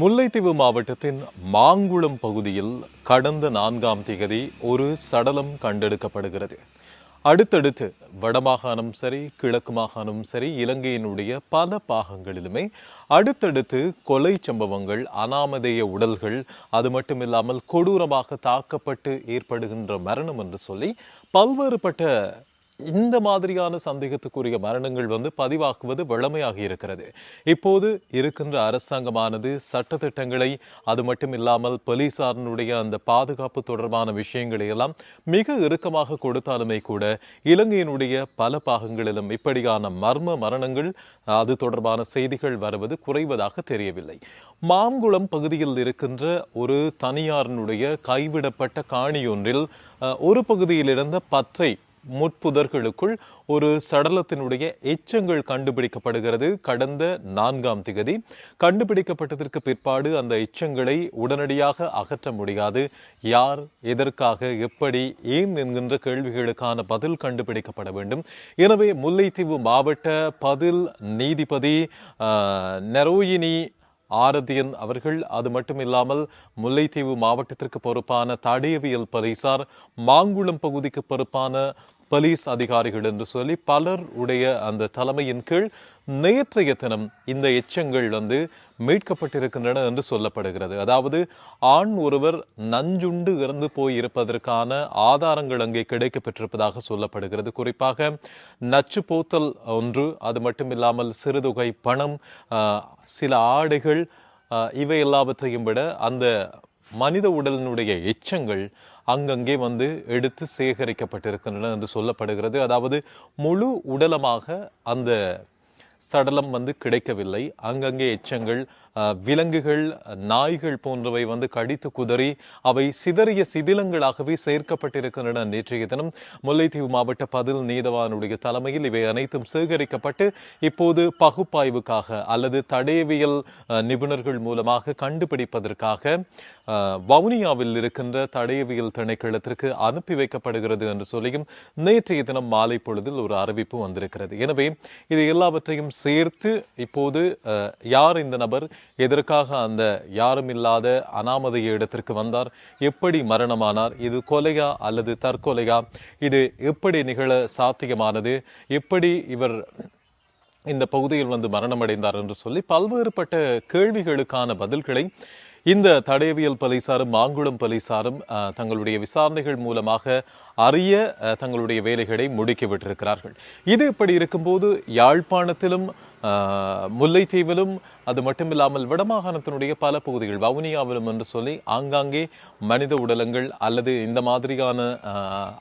முல்லைத்தீவு மாவட்டத்தின் மாங்குளம் பகுதியில் கடந்த நான்காம் திகதி ஒரு சடலம் கண்டெடுக்கப்படுகிறது. அடுத்தடுத்து வடமாகாணம் சரி கிழக்கு மாகாணம் சரி இலங்கையினுடைய பல பாகங்களிலுமே அடுத்தடுத்து கொலை சம்பவங்கள் அனாமதேய உடல்கள் அது மட்டுமில்லாமல் கொடூரமாக தாக்கப்பட்டு ஏற்படுகின்ற மரணம் என்று சொல்லி பல்வேறுபட்ட இந்த மாதிரியான சந்தேகத்துக்குரிய மரணங்கள் வந்து பதிவாக்குவது வழமையாக இருக்கிறது. இப்போது இருக்கின்ற அரசாங்கமானது சட்டத்திட்டங்களை அது மட்டும் இல்லாமல் போலீசாரினுடைய அந்த பாதுகாப்பு தொடர்பான விஷயங்களை எல்லாம் மிக இறுக்கமாக கொடுத்தாலுமே கூட இலங்கையினுடைய பல பாகங்களிலும் இப்படியான மர்ம மரணங்கள் அது தொடர்பான செய்திகள் வருவது குறைவதாக தெரியவில்லை. மாங்குளம் பகுதியில் இருக்கின்ற ஒரு தனியாரினுடைய கைவிடப்பட்ட காணியொன்றில் ஒன்றில் ஒரு பகுதியில் இருந்த பற்றை முட்புதர்களுக்குள் ஒரு சடலத்தினுடைய எச்சங்கள் கண்டுபிடிக்கப்படுகிறது. கடந்த நான்காம் திகதி கண்டுபிடிக்கப்பட்டதற்கு பிற்பாடு அந்த எச்சங்களை உடனடியாக அகற்ற முடியாது. யார் எதற்காக எப்படி ஏன் என்கின்ற கேள்விகளுக்கான பதில் கண்டுபிடிக்கப்பட வேண்டும். எனவே முல்லைத்தீவு மாவட்ட பதில் நீதிபதி ஆஹ், நெரோயினி ஆரதியன் அவர்கள் அது மட்டுமில்லாமல் முல்லைத்தீவு மாவட்டத்திற்கு பொறுப்பான தடயவியல் போலீசார் மாங்குளம் பகுதிக்கு பொறுப்பான போலீஸ் அதிகாரிகள் என்று சொல்லி பலர் உடைய அந்த தலைமையின் கீழ் நேற்றைய தினம் இந்த எச்சங்கள் வந்து மீட்கப்பட்டிருக்கின்றன என்று சொல்லப்படுகிறது. அதாவது ஆண் ஒருவர் நஞ்சுண்டு இறந்து போய் இருப்பதற்கான ஆதாரங்கள் அங்கே கிடைக்கப்பெற்றிருப்பதாக சொல்லப்படுகிறது. குறிப்பாக நச்சு போத்தல் ஒன்று அது மட்டும் இல்லாமல் சிறுதொகை பணம் சில ஆடைகள் இவை எல்லாவற்றையும் விட அந்த மனித உடலினுடைய எச்சங்கள் அங்கங்கே வந்து எடுத்து சேகரிக்கப்பட்டிருக்கின்றன என்று சொல்லப்படுகிறது. அதாவது முழு உடலமாக அந்த சடலம் வந்து கிடைக்கவில்லை. அங்கங்கே எச்சங்கள் விலங்குகள் நாய்கள் போன்றவை வந்து கடித்து குதறி அவை சிதறிய சிதிலங்களாகவே சேர்க்கப்பட்டிருக்கின்றன நேற்றைய தினம். முல்லைத்தீவு மாவட்ட பதில் நீதவானுடைய தலைமையில் இவை அனைத்தும் சேகரிக்கப்பட்டு இப்போது பகுப்பாய்வுக்காக அல்லது தடயவியல் நிபுணர்கள் மூலமாக கண்டுபிடிப்பதற்காக வவுனியாவில் இருக்கின்ற தடயவியல் திணைக்களத்திற்கு அனுப்பி வைக்கப்படுகிறது என்று சொல்லியும் நேற்றைய தினம் மாலை பொழுதில் ஒரு அறிவிப்பு வந்திருக்கிறது. எனவே இது எல்லாவற்றையும் சேர்த்து இப்போது யார் இந்த நபர்? எதற்காக அந்த யாரும் இல்லாத அனாமதைய இடத்திற்கு வந்தார்? எப்படி மரணமானார்? இது கொலையா அல்லது தற்கொலையா? இது எப்படி நிகழ சாத்தியமானது? எப்படி இவர் இந்த பகுதியில் வந்து மரணமடைந்தார் என்று சொல்லி பல்வேறுபட்ட கேள்விகளுக்கான பதில்களை இந்த தடயவியல் போலீசாரும் மாங்குளம் போலீசாரும் அஹ், தங்களுடைய விசாரணைகள் மூலமாக அறிய தங்களுடைய வேலைகளை முடுக்கிவிட்டிருக்கிறார்கள் இது இப்படி இருக்கும்போது யாழ்ப்பாணத்திலும் முல்லைத்தீவிலும் அது மட்டுமில்லாமல் வடமாகாணத்தினுடைய பல பகுதிகள் வவுனியாவிலும் என்று சொல்லி ஆங்காங்கே மனித உடலங்கள் அல்லது இந்த மாதிரியான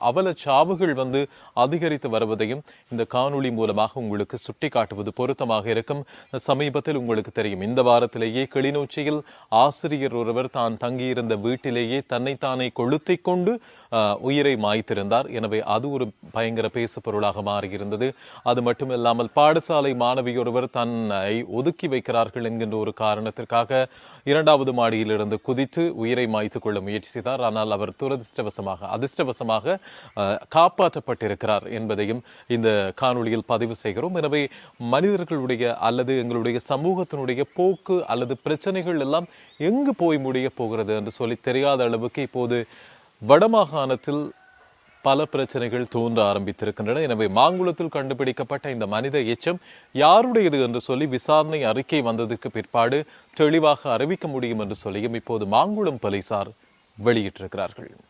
அவல சாவுகள் வந்து அதிகரித்து வருவதையும் இந்த காணொளி மூலமாக உங்களுக்கு சுட்டிக்காட்டுவது பொருத்தமாக இருக்கும். சமீபத்தில் உங்களுக்கு தெரியும் இந்த வாரத்திலேயே கிளிநொச்சியில் ஆசிரியர் ஒருவர் தான் தங்கியிருந்த வீட்டிலேயே தன்னைத்தானே கொளுத்தி கொண்டு உயிரை மாய்த்திருந்தார். எனவே அது ஒரு பயங்கர பேசு பொருளாக மாறியிருந்தது. அது மட்டுமில்லாமல் பாடசாலை மாணவி ஒருவர் தன்னை ஒதுக்கி வைக்கிறார்கள். என்கின்ற ஒரு காரணத்திற்காக இரண்டாவது மாடியிலிருந்து குதித்து உயிரை மாய்த்து கொள்ள முயற்சி செய்தார். ஆனால் அவர் துரதிருஷ்டவசமாக அதிர்ஷ்டவசமாக காப்பாற்றப்பட்டிருக்கிறார் என்பதையும் இந்த காணொளியில் பதிவு செய்கிறோம். எனவே மனிதர்களுடைய அல்லது எங்களுடைய சமூகத்தினுடைய போக்கு அல்லது பிரச்சனைகள் எல்லாம் எங்கு போய் முடிய போகிறது என்று சொல்லி தெரியாத அளவுக்கு இப்போது வடமாகாணத்தில் பல பிரச்சனைகள் தோன்ற ஆரம்பித்திருக்கின்றன. எனவே மாங்குளத்தில் கண்டுபிடிக்கப்பட்ட இந்த மனித எச்சம் யாருடையது என்று சொல்லி விசாரணை அறிக்கை வந்ததுக்கு பிற்பாடு தெளிவாக அறிவிக்க முடியும் என்று சொல்லியும் இப்போது மாங்குளம் போலீசார் வெளியிட்டிருக்கிறார்கள்.